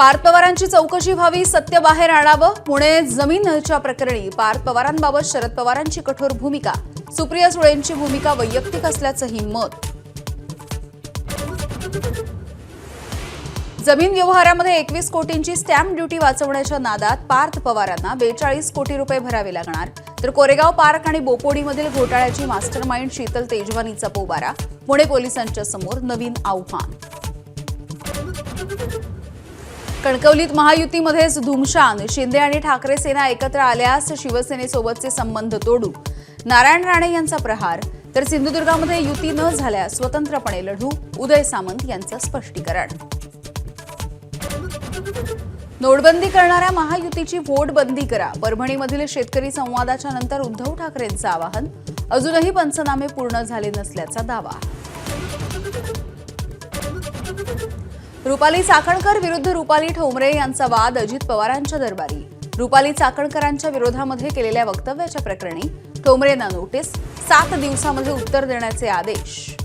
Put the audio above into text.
पार्थ पवारांची चौकशी व्हावी सत्य बाहेर आणावं पुणे जमीनच्या प्रकरणी पार्थ पवारांबाबत शरद पवारांची कठोर भूमिका सुप्रिया सुळेंची भूमिका वैयक्तिक असल्याचंही मत. जमीन व्यवहारामध्ये एकवीस कोटींची स्टॅम्प ड्युटी वाचवण्याच्या नादात पार्थ पवारांना बेचाळीस कोटी रुपये भरावे लागणार. तर कोरेगाव पार्क आणि बोपोडीमधील घोटाळ्याची मास्टर माइंड शीतल तेजवानीचा पोबारा पुणे पोलिसांच्या समोर नवीन आव्हान. कणकवलीत महायुतीमध्येच धुमशान. शिंदे आणि ठाकरे सेना एकत्र आल्यास शिवसेनेसोबतचे संबंध तोडू. नारायण राणे यांचा प्रहार. तर सिंधुदुर्गामध्ये युती न झाल्यास स्वतंत्रपणे लढू. उदय सामंत यांचं स्पष्टीकरण. नोटबंदी करणाऱ्या महायुतीची वोट बंदी करा. परभणीमधील शेतकरी संवादाच्या नंतर उद्धव ठाकरेंचं आवाहन. अजूनही पंचनामे पूर्ण झाले नसल्याचा दावा. रुपाली चाकणकर विरुद्ध रुपाली ठोंबरे यांचा वाद अजित पवारांच्या दरबारी. रुपाली चाकणकरांच्या विरोधामध्ये केलेल्या वक्तव्याच्या प्रकरणी ठोंबरेंना नोटीस सात दिवसामध्ये उत्तर देण्याचे आदेश.